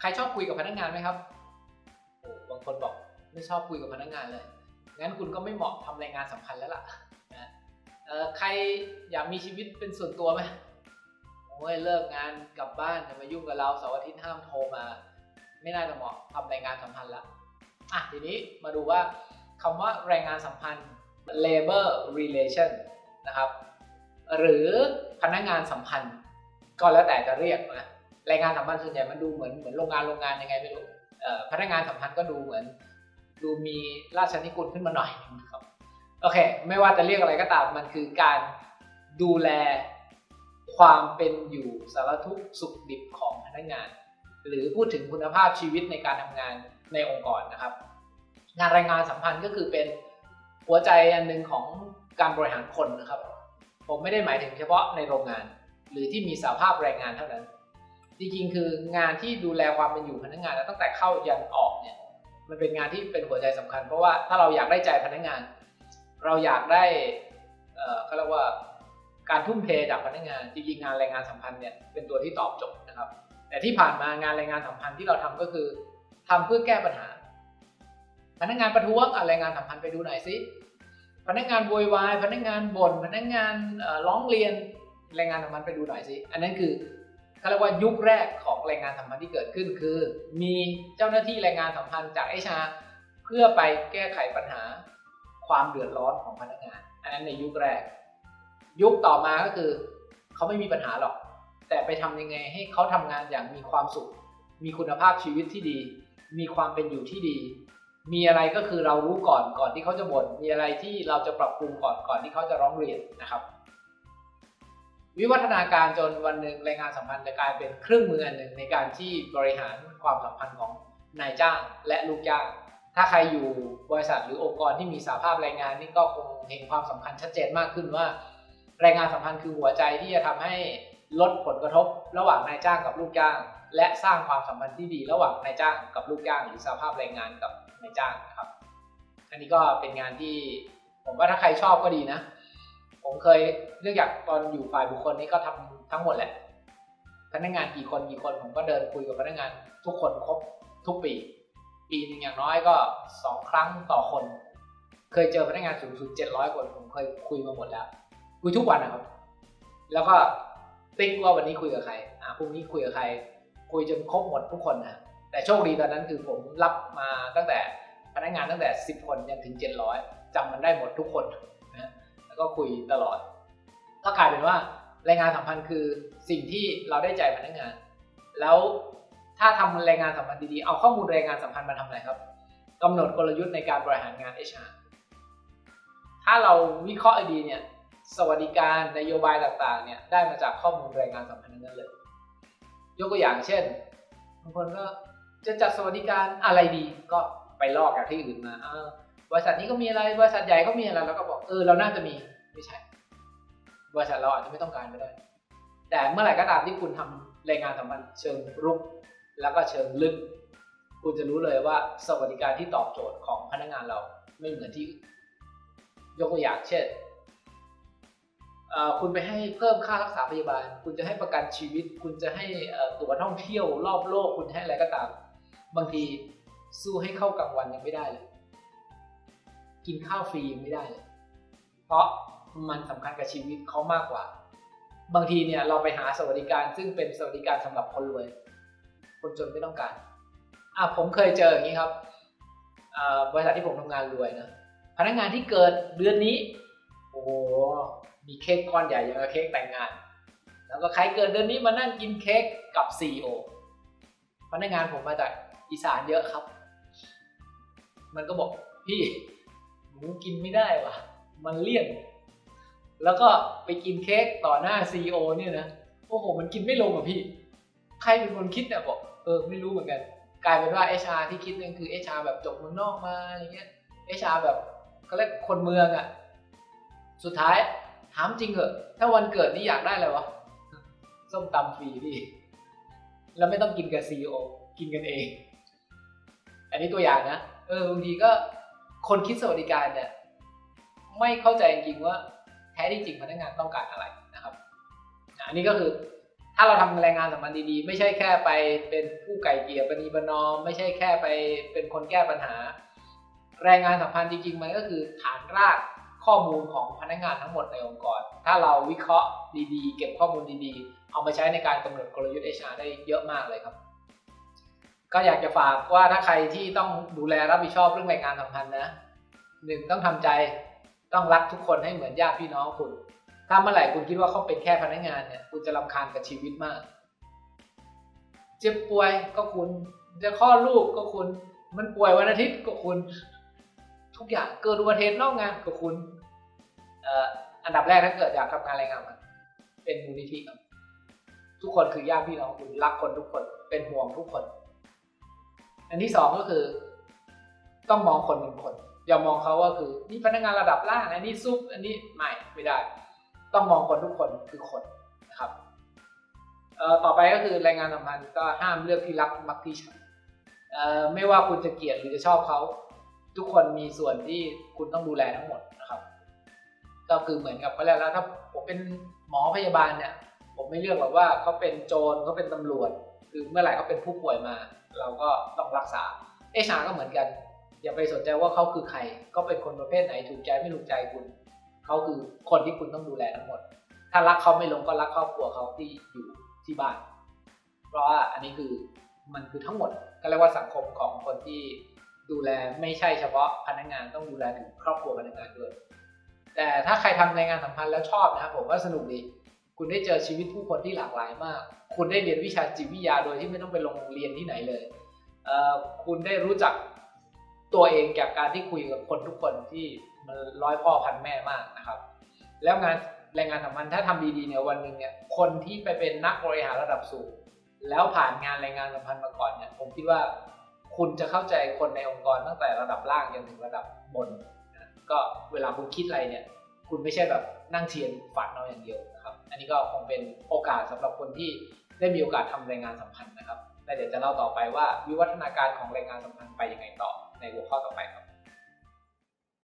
ใครชอบคุยกับพนักงานไหมครับโอ้บางคนบอกไม่ชอบคุยกับพนักงานเลย งั้นคุณก็ไม่เหมาะทำรายงานสำคัญแล้วล่ะนะเอ่อใครอยากมีชีวิตเป็นส่วนตัวไหมโอ้ยเลิกงานกลับบ้านจะมายุ่งกับเราเสาร์อาทิตย์ห้ามโทรมา ไม่น่าจะเหมาะทำรายงานสัมพันธ์ละอะทีนี้มาดูว่าคำว่าแรงงานสัมพันธ์ labor relation นะครับ หรือพนักงานสัมพันธ์ ก็แล้วแต่จะเรียกนะ แรงงานสัมพันธ์ส่วนใหญ่มันดูเหมือนเหมือนโรงงานโรงงานยังไงไม่รู้พนักงานสัมพันธ์ก็ดูเหมือน ดูมีราชนิกุลขึ้นมาหน่อยนะครับโอเค ไม่ว่าจะเรียกอะไรก็ตามมันคือการดูแลความเป็นอยู่สารทุกสุขดิบของพนักงาน หรือพูดถึงคุณภาพชีวิตในการทำงานในองค์กรนะครับ งานแรงงานสัมพันธ์ก็คือเป็นหัวใจอันหนึ่งของการบริหารคนนะครับ ผมไม่ได้หมายถึงเฉพาะในโรงงาน หรือที่มีสาภาพแรงงานเท่านั้น จริงๆคืองานที่ดูแลความเป็นอยู่พนักงานตั้งแต่เข้ายันออกเนี่ยมันเป็นงานที่เป็นหัวใจสำคัญ เพราะว่าถ้าเราอยากได้ใจพนักงาน เราอยากได้เอ่อเขาเรียกว่าการทุ่มเทจากพนักงานจริงๆงานแรงงานสัมพันธ์เนี่ยเป็นตัวที่ตอบโจทย์นะครับ แต่ที่ผ่านมางานแรงงานสัมพันธ์ที่เราทำก็คือทำเพื่อแก้ปัญหา พนักงานประท้วงอะแรงงานสัมพันธ์ไปดูหน่อยสิพนักงานโวยวายพนักงานบ่นพนักงานร้องเรียนแรงงานสัมพันธ์ไปดูหน่อยสิอันนั้นคือ เขาเรียกว่ายุคแรกของแรงงานสัมพันธ์ที่เกิดขึ้นคือ มีเจ้าหน้าที่แรงงานสัมพันธ์จากเอชาเพื่อไปแก้ไขปัญหาความเดือดร้อนของพนักงาน อันนั้นในยุคแรก ยุคต่อมาก็คือเขาไม่มีปัญหาหรอก แต่ไปทำยังไงให้เขาทำงานอย่างมีความสุข มีคุณภาพชีวิตที่ดี มีความเป็นอยู่ที่ดี มีอะไรก็คือเรารู้ก่อนก่อนที่เขาจะบ่นมีอะไรที่เราจะปรับปรุงก่อนก่อนที่เขาจะร้องเรียนนะครับ วิวัฒนาการจนวันหนึ่งแรงงานสัมพันธ์จะกลายเป็นเครื่องมืออันหนึ่งในการที่บริหารความสัมพันธ์ของนายจ้างและลูกจ้าง ถ้าใครอยู่บริษัทหรือองค์กรที่มีสาภาพแรงงานนี่ก็คงเห็นความสำคัญชัดเจนมากขึ้นว่า แรงงานสัมพันธ์คือหัวใจที่จะทำให้ลดผลกระทบระหว่างนายจ้างกับลูกจ้าง และสร้างความสัมพันธ์ที่ดีระหว่างนายจ้างกับลูกจ้าง หรือสาภาพแรงงานกับนายจ้างนะครับ อันนี้ก็เป็นงานที่ผมว่าถ้าใครชอบก็ดีนะ ผมเคยเรื่องจากตอนอยู่ฝ่ายบุคคลนี่ก็ทำทั้งหมดแหละ พนักงานกี่คนกี่คนผมก็เดินคุยกับพนักงานทุกคนครบทุกปี ปีหนึ่งอย่างน้อยก็สองครั้งต่อคน เคยเจอพนักงานสูงสุด700คนผมเคยคุยมาหมดแล้ว คุยทุกวันนะครับ แล้วก็ติ๊กว่าวันนี้คุยกับใครอ่าพรุ่งนี้คุยกับใคร คุยจนครบหมดทุกคนนะแต่โชคดีตอนนั้นคือผมรับมาตั้งแต่พนักงานตั้งแต่ 10 คนยันถึง 700จำมันได้หมดทุกคน แล้วก็คุยตลอดก็กลายเป็นว่าแรงงานสัมพันธ์คือสิ่งที่เราได้ใจพนักงาน แล้วถ้าทำแรงงานสัมพันธ์ดีๆ เอาข้อมูลแรงงานสัมพันธ์มาทำอะไรครับกำหนดกลยุทธ์ในการบริหารงาน HR ถ้าเราวิเคราะห์ดีเนี่ย สวัสดิการนโยบายต่างๆ เนี่ยได้มาจากข้อมูลแรงงานสัมพันธ์นั้นเลย ยกตัวอย่างเช่นบางคนก็จะจัดสวัสดิการอะไรดีก็ไปลอกจากที่อื่นมาเออ บริษัทนี้ก็มีอะไรบริษัทใหญ่ก็มีอะไรแล้วก็บอกเออเราน่าจะมีไม่ใช่ บริษัทเราอาจจะไม่ต้องการก็ได้ แต่เมื่อไหร่ก็ตามที่คุณทำแรงงานสัมพันธ์เชิงรุก แล้วก็เชิงลึก คุณจะรู้เลยว่าสวัสดิการที่ตอบโจทย์ของพนักงานเราไม่เหมือนที่ยกตัวอย่างเช่นคุณไปให้เพิ่มค่ารักษาพยาบาล คุณจะให้ประกันชีวิต คุณจะให้ตั๋วท่องเที่ยวรอบโลก คุณให้อะไรก็ตาม บางทีสู้ให้เข้ากลางวันยังไม่ได้เลย กินข้าวฟรีไม่ได้เลย เพราะมันสำคัญกับชีวิตเขามากกว่า บางทีเนี่ยเราไปหาสวัสดิการซึ่งเป็นสวัสดิการสำหรับคนรวย คนจนไม่ต้องการอะผมเคยเจออย่างนี้ครับบริษัทที่ผมทำงานรวยนะพนักงานที่เกิดเดือนนี้ โอ้มีเค้กก้อนใหญ่ย่างกับเค้กแต่งงาน แล้วก็ใครเกิดเดือนนี้มานั่งกินเค้กกับ CEO พนักงานผมมาจากอีสานเยอะครับ มันก็บอกพี่ หนูกินไม่ได้ว่ะ มันเลี่ยน แล้วก็ไปกินเค้กต่อหน้า CEO เนี่ยนะ โอ้โห มันกินไม่ลงอะพี่ ใครเป็นคนคิดเนี่ยบอก เออ ไม่รู้เหมือนกัน กลายเป็นว่า HR ที่คิดเนี่ยคือ HR แบบจบเมืองนอกมาอย่างเงี้ย HR แบบเขาเรียกคนเมืองอะ สุดท้ายถามจริงเหอะ ถ้าวันเกิดนี่อยากได้อะไรวะ ส้มตำฟรีพี่ แล้วไม่ต้องกินกับซีอกินกันเอง อันนี้ตัวอย่างนะ เออบางทีก็ คนคิดสวัสดิการเนี่ยไม่เข้าใจจริงๆว่าแท้ที่จริงพนักงานต้องการอะไรนะครับอันนี้ก็คือถ้าเราทำแรงงานสัมพันธ์ดีๆ ไม่ใช่แค่ไปเป็นผู้ไก่เกลี่ยปณีประนอม ไม่ใช่แค่ไปเป็นคนแก้ปัญหา แรงงานสัมพันธ์จริงๆมันก็คือฐานรากข้อมูลของพนักงานทั้งหมดในองค์กร ถ้าเราวิเคราะห์ดีๆ เก็บข้อมูลดีๆ เอามาใช้ในการกำหนดกลยุทธ์ HR ได้เยอะมากเลยครับ ก็อยากจะฝากว่าถ้าใครที่ต้องดูแลรับผิดชอบเรื่องแรงงานสัมพันธ์นะหนึ่งต้องทำใจต้องรักทุกคนให้เหมือนญาติพี่น้องคุณ ถ้าเมื่อไหร่คุณคิดว่าเขาเป็นแค่พนักงานเนี่ยคุณจะรำคาญกับชีวิตมาก เจ็บป่วยก็คุณจะคลอดลูกก็คุณ มันป่วยวันอาทิตย์ก็คุณ ทุกอย่างเกิดอุบัติเหตุนอกงานก็คุณอันดับแรกถ้าเกิดอยากทำงานแรงงานมันเป็นมูลนิธิครับทุกคนคือญาติพี่น้องคุณรักคนทุกคนเป็นห่วงทุกคน อันที่สองก็คือ ต้องมองคนเป็นคน อย่ามองเขาว่าคือนี่พนักงานระดับล่างอันนี้ซุปอันนี้ไม่ไม่ได้ ต้องมองคนทุกคนคือคนนะครับต่อไปก็คือแรงงานสัมพันธ์ก็ห้ามเลือกที่รักมักที่ชังเอ่อไม่ว่าคุณจะเกลียดหรือจะชอบเขา ทุกคนมีส่วนที่คุณต้องดูแลทั้งหมดนะครับ ก็คือเหมือนกับเขาแล้วถ้าผมเป็นหมอพยาบาลเนี่ย ผมไม่เลือกหรอกว่าเขาเป็นโจรเขาเป็นตำรวจคือเมื่อไหร่เขาเป็นผู้ป่วยมา เราก็ต้องรักษาเอชาก็เหมือนกัน อย่าไปสนใจว่าเขาคือใคร ก็เป็นคนประเภทไหนถูกใจไม่ถูกใจคุณ เขาคือคนที่คุณต้องดูแลทั้งหมด ถ้ารักเขาไม่ลงก็รักครอบครัวเขาที่อยู่ที่บ้าน เพราะว่าอันนี้คือมันคือทั้งหมดก็เรียกว่าสังคมของคนที่ดูแลไม่ใช่เฉพาะพนักงานต้องดูแลถึงครอบครัวพนักงานด้วย แต่ถ้าใครทำรายงานสัมพันธ์แล้วชอบนะครับผมว่าสนุกดี คุณได้เจอชีวิตผู้คนที่หลากหลายมาก คุณได้เรียนวิชาจิตวิทยาโดยที่ไม่ต้องไปลงเรียนที่ไหนเลยเคุณได้รู้จักตัวเองจากการที่คุยกับคนทุกคนที่มันร้อยพ่อพันแม่มากนะครับ แล้วงานแรงงานสัมพันธ์ถ้าทำดีๆเนี่ยวันหนึ่งเนี่ยคนที่ไปเป็นนักบริหารระดับสูง แล้วผ่านงานแรงงานสัมพันธ์มาก่อนเนี่ยผมคิดว่าคุณจะเข้าใจคนในองค์กรตั้งแต่ระดับล่างจนถึงระดับบนนะก็เวลาคุณคิดอะไรเนี่ย คุณไม่ใช่แบบนั่งเทียนฝันเอาอย่างเดียวนะ อันนี้ก็คงเป็นโอกาสสำหรับคนที่ได้มีโอกาสทำแรงงานสัมพันธ์นะครับแต่เดี๋ยวจะเล่าต่อไปว่าวิวัฒนาการของแรงงานสัมพันธ์ไปยังไงต่อในหัวข้อต่อไปครับ